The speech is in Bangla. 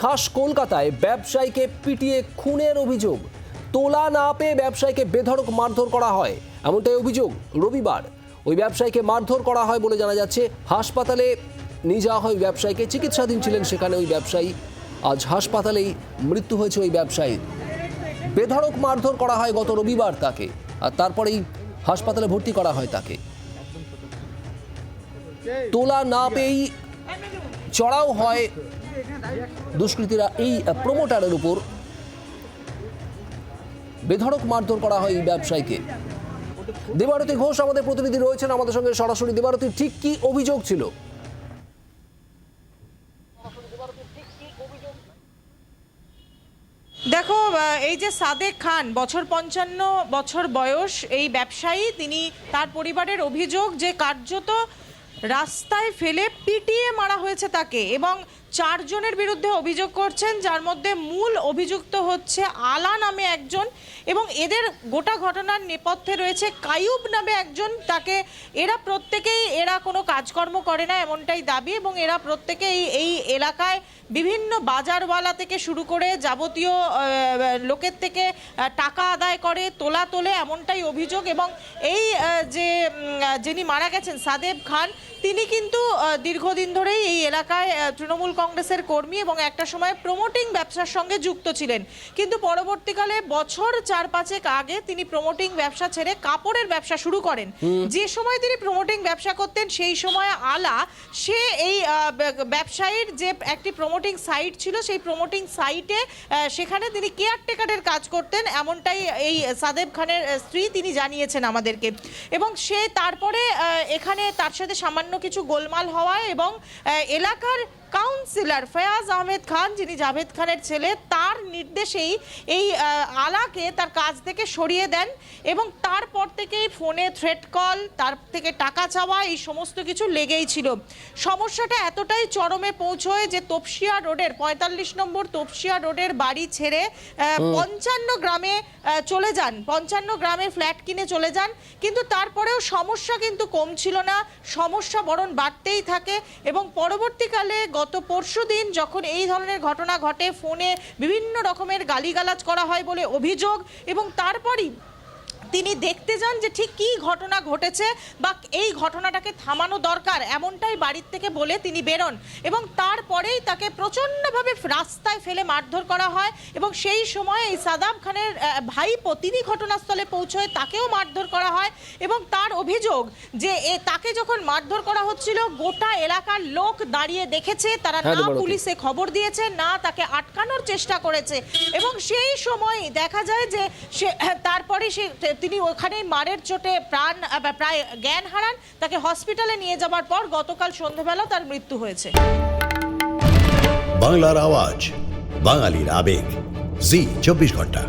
খাস কলকাতায় ব্যবসায়ীকে পিটিয়ে খুনের অভিযোগ। তোলা না পেয়ে ব্যবসায়ীকে বেধড়ক মারধর করা হয়। এমনটাই অভিযোগ রবিবার। ওই ব্যবসায়ীকে মারধর করা হয় বলে জানা যাচ্ছে, হাসপাতালে নিয়ে যাওয়া হয় ব্যবসায়ীকে। চিকিৎসাধীন ছিলেন সেখানে ওই ব্যবসায়ী। আজ হাসপাতালেই মৃত্যু হয়েছে ওই ব্যবসায়ীর। বেধড়ক মারধর করা হয় গত রবিবার তাকে, আর তারপরেই হাসপাতালে ভর্তি করা হয় তাকে। তোলা না পেয়েই চড়াও হয় দুষ্কৃতীরা এই প্রমোটারের উপর বেধড়ক মারধর করা হয় এই ব্যবসায়ীকে। দেবারতী ঘোষ আমাদের প্রতিনিধি রয়েছেন, আমাদের সঙ্গে সরাসরি। দেবারতী, ঠিক কি অভিযোগ ছিল? দেখো এই যে সাদেক খান, বছর পঞ্চান্ন বছর বয়স, এই ব্যবসায়ী, তিনি তার পরিবারের অভিযোগ যে কার্যত রাস্তায় ফেলে পিটিয়ে মারা হয়েছে তাকে এবং চারজনের বিরুদ্ধে অভিযোগ করছেন, যার মধ্যে মূল অভিযুক্ত হচ্ছে আলা নামে একজন এবং এদের গোটা ঘটনার নেপথ্যে রয়েছে কায়ুব নামে একজন। তাকে এরা প্রত্যেকেই, এরা কোনো কাজকর্ম করে না এমনটাই দাবি এবং এরা প্রত্যেকেই এই এলাকায় বিভিন্ন বাজারওয়ালা থেকে শুরু করে যাবতীয় লোকের থেকে টাকা আদায় করে, তোলা তোলে এমনটাই অভিযোগ এবং এই যে যিনি মারা গেছেন সাদেব খান, তিনি কিন্তু দীর্ঘদিন ধরেই এই এলাকায় তৃণমূল কংগ্রেসের কর্মী এবং একটা সময় প্রমোটিং ব্যবসার সঙ্গে যুক্ত ছিলেন। কিন্তু পরবর্তীকালে বছর চার পাঁচেক আগে তিনি প্রমোটিং ব্যবসা ছেড়ে কাপড়ের ব্যবসা শুরু করেন। যে সময় তিনি প্রমোটিং ব্যবসা করতেন সেই সময় আলা সে এই ব্যবসায়ীর যে একটি প্রমোটিং সাইট ছিল সেই প্রমোটিং সাইটে সেখানে তিনি কেয়ারটেকারের কাজ করতেন। এমনটাই এই সাদেব খানের স্ত্রী তিনি জানিয়েছেন আমাদেরকে। এবং সে তারপরে এখানে তার সাথে সামান্য কিছু গোলমাল হওয়ায় এবং এলাকার কাউন্সিলর ফয়াজ আহমেদ খান যিনি জাভেদ খানের ছেলে তার নির্দেশেই এই আলাকে তার কাজ থেকে সরিয়ে দেন এবং তারপর থেকেই ফোনে থ্রেট কল তার থেকে টাকা চাওয়া এই সমস্ত কিছু লেগেই ছিল। সমস্যাটা এতটাই চরমে পৌঁছয় যে তপসিয়া রোডের পঁয়তাল্লিশ নম্বর তপসিয়া রোডের বাড়ি ছেড়ে পঞ্চান্ন গ্রামে চলে যান। পঞ্চান্ন গ্রামে ফ্ল্যাট কিনে চলে যান। কিন্তু তারপরেও সমস্যা কিন্তু কম ছিল না। সমস্যা বরং বাড়তেই থাকে এবং পরবর্তীকালে গত পরশু দিন যখন এই ধরনের ঘটনা ঘটে, ফোনে বিভিন্ন রকমের গালিগালাজ করা হয় বলে অভিযোগ এবং তারপরই তিনি দেখতে যান যে ঠিক কী ঘটনা ঘটেছে বা এই ঘটনাটাকে থামানো দরকার এমনটাই বাড়ির থেকে বলে তিনি বেরোন এবং তারপরেই তাকে প্রচণ্ডভাবে রাস্তায় ফেলে মারধর করা হয় এবং সেই সময় এই সাদাম খানের ভাইপো তিনি ঘটনাস্থলে পৌঁছয় তাকেও মারধর করা হয় এবং তার অভিযোগ যে এ তাকে যখন মারধর করা হচ্ছিল গোটা এলাকার লোক দাঁড়িয়ে দেখেছে তারা হ্যাঁ, না পুলিশে খবর দিয়েছে না তাকে আটকানোর চেষ্টা করেছে এবং সেই সময় দেখা যায় যে সে তারপরে সে তিনি ওখানে মারের চোটে প্রাণ প্রায় জ্ঞান হারান। তাকে হসপিটালে নিয়ে যাওয়ার পর গতকাল সন্ধ্যাবেলা তার মৃত্যু হয়েছে। বাংলার আওয়াজ, বাঙালির আবেগ। জি, চব্বিশ ঘণ্টা।